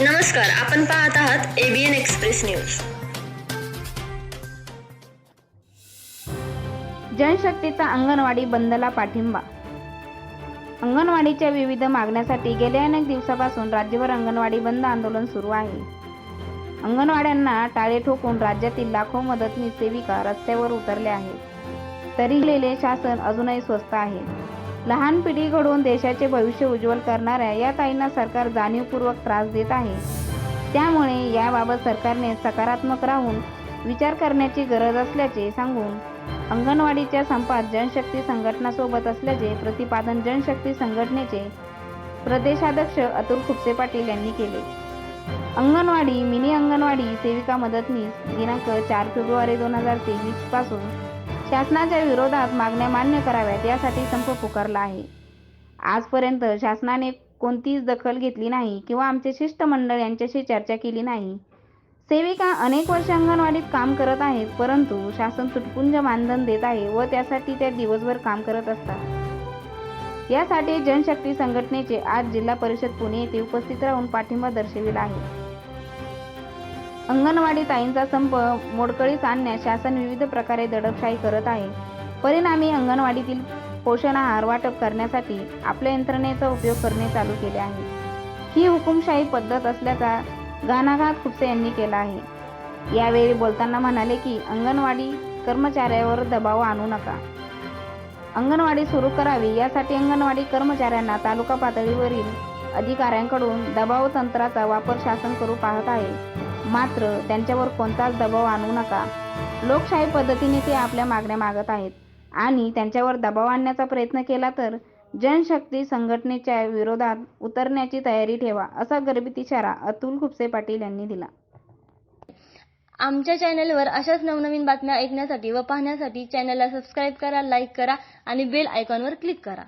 नमस्कार आपण पाहत आहात एबीएन एक्सप्रेस न्यूज जनशक्तीचा अंगणवाडी बंदला पाठिंबा. अंगणवाडीच्या विविध मागण्यासाठी गेल्या अनेक दिवसापासून राज्यभर अंगणवाडी बंद आंदोलन सुरू आहे. अंगणवाड्यांना टाळे ठोकून राज्यातील लाखो मदतनीस सेविका रस्त्यावर उतरल्या आहेत. तरी लेले शासन अजूनही स्वस्त आहे. लहान पिढी घडवून देशाचे भविष्य उज्ज्वल करणाऱ्या या ताईंना सरकार जाणीवपूर्वक त्रास देत आहे. त्यामुळे याबाबत सरकारने सकारात्मक राहून विचार करण्याची गरज असल्याचे सांगून अंगणवाडीच्या संपात जनशक्ती संघटनासोबत असल्याचे प्रतिपादन जनशक्ती संघटनेचे प्रदेशाध्यक्ष अतुल खुपसे पाटील यांनी केले. अंगणवाडी मिनी अंगणवाडी सेविका मदतनीस दिनांक चार फेब्रुवारी दोन हजार तेवीसपासून शासनाच्या विरोधात मागण्या मान्य कराव्यात यासाठी संप पुकारला आहे. आजपर्यंत शासनाने कोणतीच दखल घेतली नाही किंवा आमचे शिष्टमंडळ यांच्याशी चर्चा केली नाही. सेविका अनेक वर्ष अंगणवाडीत काम करत आहेत परंतु शासन तुटपुंज मानधन देत आहे व त्यासाठी त्या दिवसभर काम करत असतात. यासाठी जनशक्ती संघटनेचे आज जिल्हा परिषद पुणे येथे उपस्थित राहून पाठिंबा दर्शविला आहे. अंगणवाडी ताईंचा संप मोडकळीस आणण्यास शासन विविध प्रकारे दडपशाही करत आहे. परिणामी अंगणवाडीतील पोषण आहार वाटप करण्यासाठी आपल्या यंत्रणेचा उपयोग करणे चालू केले आहे. ही हुकुमशाही पद्धत असल्याचा घाणाघात खुपसे यांनी केला आहे. यावेळी बोलताना म्हणाले की अंगणवाडी कर्मचाऱ्यावर दबाव आणू नका. अंगणवाडी सुरू करावी यासाठी अंगणवाडी कर्मचाऱ्यांना तालुका पातळीवरील अधिकाऱ्यांकडून दबाव तंत्राचा वापर शासन करू पाहत आहे. मात्र त्यांच्यावर कोणताच दबाव आणू नका. लोकशाही पद्धतीने ते आपल्या मागण्या मागत आहेत. आणि त्यांच्यावर दबाव आणण्याचा प्रयत्न केला तर जनशक्ती संघटनेच्या विरोधात उतरण्याची तयारी ठेवा असा गर्भित इशारा अतुल खुपसे पाटील यांनी दिला. आमच्या चॅनलवर अशाच नवनवीन बातम्या ऐकण्यासाठी व पाहण्यासाठी चॅनलला सबस्क्राईब करा लाईक करा आणि बेल आयकॉनवर क्लिक करा.